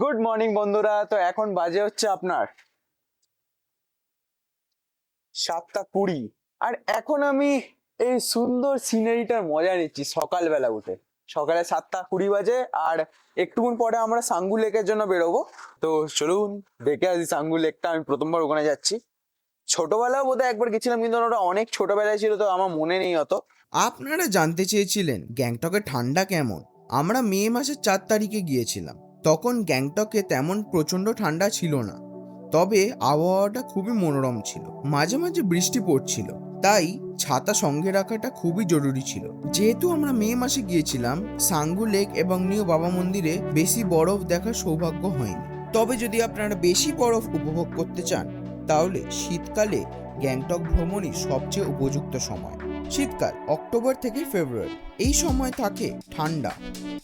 Good morning বন্ধুরা। তো এখন বাজে হচ্ছে আপনার সাতটা কুড়ি। আর এখন আমি এই সুন্দর সিনারিটার মজা নিচ্ছি সকালবেলা উঠে। সকালে সাতটা কুড়ি বাজে আর একটুক্ষণ পরে আমরা সাঙ্গু লেকের জন্য বেরোবো। তো চলুন, দেখে আসি সাঙ্গু লেকটা। আমি প্রথমবার ওখানে যাচ্ছি। ছোটবেলাও বোধহয় একবার গেছিলাম, কিন্তু ওটা অনেক ছোটবেলায় ছিল, তো আমার মনে নেই অত। আপনারা জানতে চেয়েছিলেন গ্যাংটকে ঠান্ডা কেমন? আমরা মে মাসের চার তারিখে গিয়েছিলাম। তখন গ্যাংটকে তেমন প্রচণ্ড ঠান্ডা ছিল না। তবে আবহাওয়াটা খুবই মনোরম ছিল। মাঝে মাঝে বৃষ্টি পড়ছিল। তাই ছাতা সঙ্গে রাখাটা খুবই জরুরি ছিল। যেহেতু আমরা মে মাসে গিয়েছিলাম, সাঙ্গু লেক এবং নিউ বাবা মন্দিরে বেশি বরফ দেখার সৌভাগ্য হয়নি। তবে যদি আপনারা বেশি বরফ উপভোগ করতে চান, তাহলে শীতকালে গ্যাংটক ভ্রমণই সবচেয়ে উপযুক্ত সময়। শীতকাল, অক্টোবর থেকে ফেব্রুয়ারি। এই সময় থাকে ঠান্ডা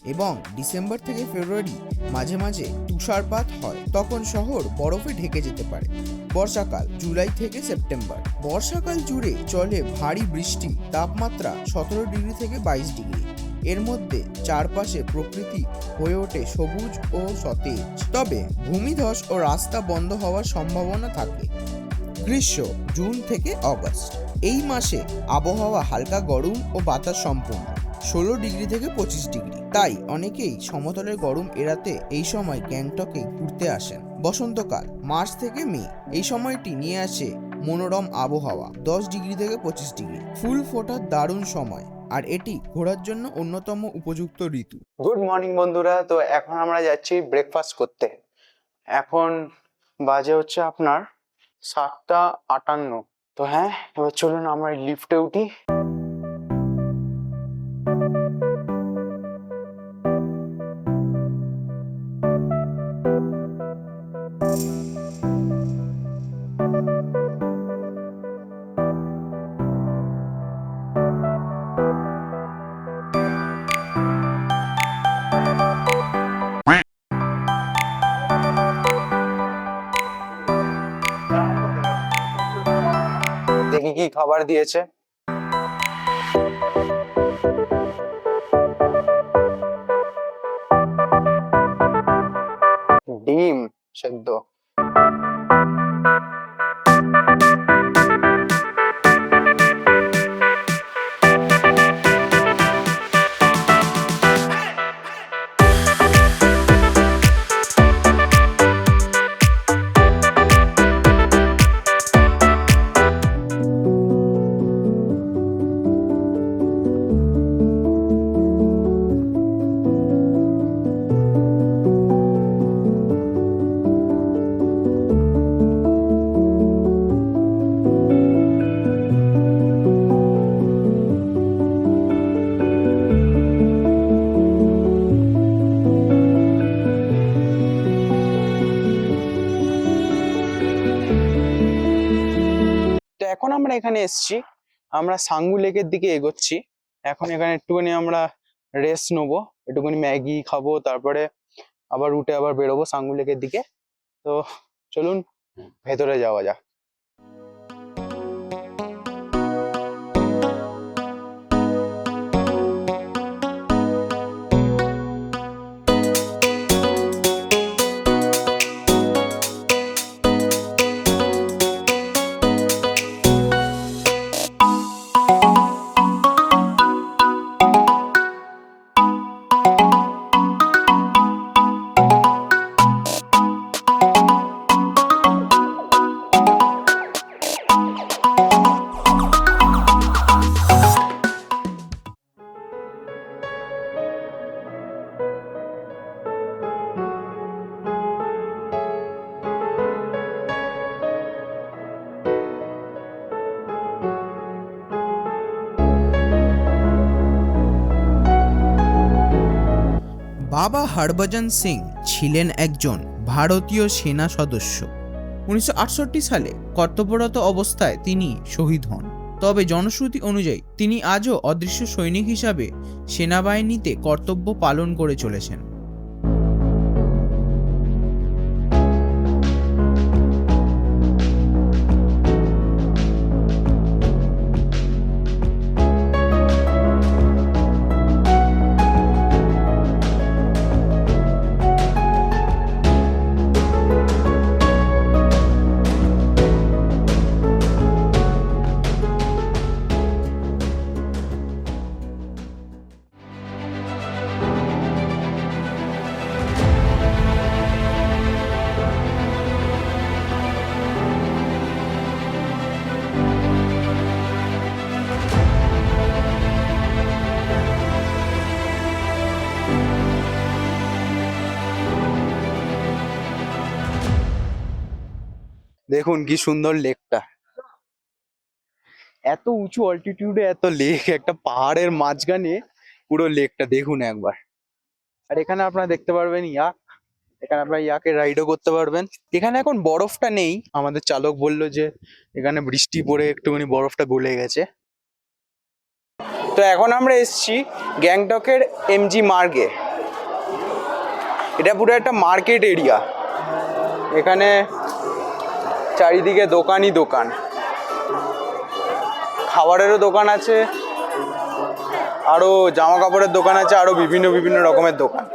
এবং ডিসেম্বর থেকে ফেব্রুয়ারি মাঝে মাঝে তুষারপাত হয়। তখন শহর বরফে ঢেকে যেতে পারে। বর্ষাকাল, জুলাই থেকে সেপ্টেম্বর। বর্ষাকাল জুড়ে চলে ভারী বৃষ্টি, তাপমাত্রা সতেরো ডিগ্রি থেকে বাইশ ডিগ্রি। এর মধ্যে চারপাশে প্রকৃতি হয়ে ওঠে সবুজ ও সতেজ। তবে ভূমিধস ও রাস্তা বন্ধ হওয়ার সম্ভাবনা থাকে। গ্রীষ্ম, জুন থেকে অগস্ট। এই মাসে আবহাওয়া হালকা গরম ও বাতাস সম্পূর্ণ, ষোলো ডিগ্রি থেকে পঁচিশ ডিগ্রি। তাই অনেকেই সমতলের গরম এড়াতে এই সময় গ্যাংটকে ঘুরতে আসেন। বসন্তকাল, মার্চ থেকে মে, এই সময়টি নিয়ে আসে মনোরম আবহাওয়া, দশ ডিগ্রি থেকে পঁচিশ ডিগ্রি। ফুল ফোটার দারুণ সময়, আর এটি ঘোরার জন্য অন্যতম উপযুক্ত ঋতু। গুড মর্নিং বন্ধুরা। তো এখন আমরা যাচ্ছি ব্রেকফাস্ট করতে। এখন বাজে হচ্ছে আপনার সাতটা আটান্ন। তো হ্যাঁ এবার চলুন আমরা লিফটে উঠি কি খাবার দিয়েছে। ডিম সেদ্ধ। এখন এসছি। আমরা সাঙ্গু লেকের দিকে এগোচ্ছি। এখন এখানে একটুখানি আমরা রেস্ট নেব। একটুখানি ম্যাগি খাব, তারপরে আবার রুটে আবার বেরোবো সাঙ্গু লেকের দিকে। তো চলুন, ভেতরে যাওয়া যাক। বাবা হরভজন সিং ছিলেন একজন ভারতীয় সেনা সদস্য। উনিশশো আটষট্টি সালে কর্তব্যরত অবস্থায় তিনি শহীদ হন। তবে জনশ্রুতি অনুযায়ী তিনি আজও অদৃশ্য সৈনিক হিসাবে সেনাবাহিনীতে কর্তব্য পালন করে চলেছেন। দেখুন কি সুন্দর লেকটা। এত উঁচু অল্টিটিউডে এত লেক একটা পাহাড়ের মাঝখানে পুরো লেকটা দেখুন একবার। আর এখানে আপনারা দেখতে পারবেন ইয়াক এখানে আপনারা ইয়াকে রাইডও করতে পারবেন। এখানে এখন বরফটা নেই। আমাদের চালক বলল যে, এখানে বৃষ্টি পড়ে একটুখানি বরফটা গলে গেছে। তো এখন আমরা এসেছি গ্যাংটকের এমজি মার্গে। এটা পুরো একটা মার্কেট এরিয়া। এখানে চারিদিকে দোকানই দোকান। খাবারেরও দোকান আছে, আরও জামা কাপড়ের দোকান আছে, আরও বিভিন্ন বিভিন্ন রকমের দোকান।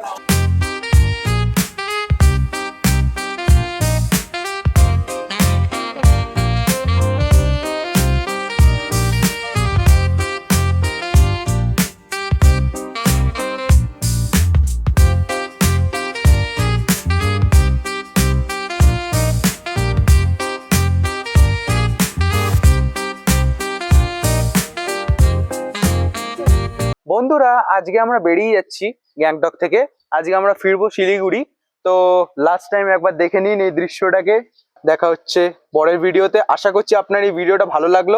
বন্ধুরা, আজকে আমরা বেরিয়ে যাচ্ছি গ্যাংটক থেকে। আজকে আমরা ফিরবো শিলিগুড়ি। তো লাস্ট টাইম একবার দেখে নিন এই দৃশ্যটাকে। দেখা হচ্ছে পরের ভিডিওতে আশা করছি আপনার এই ভিডিওটা ভালো লাগল।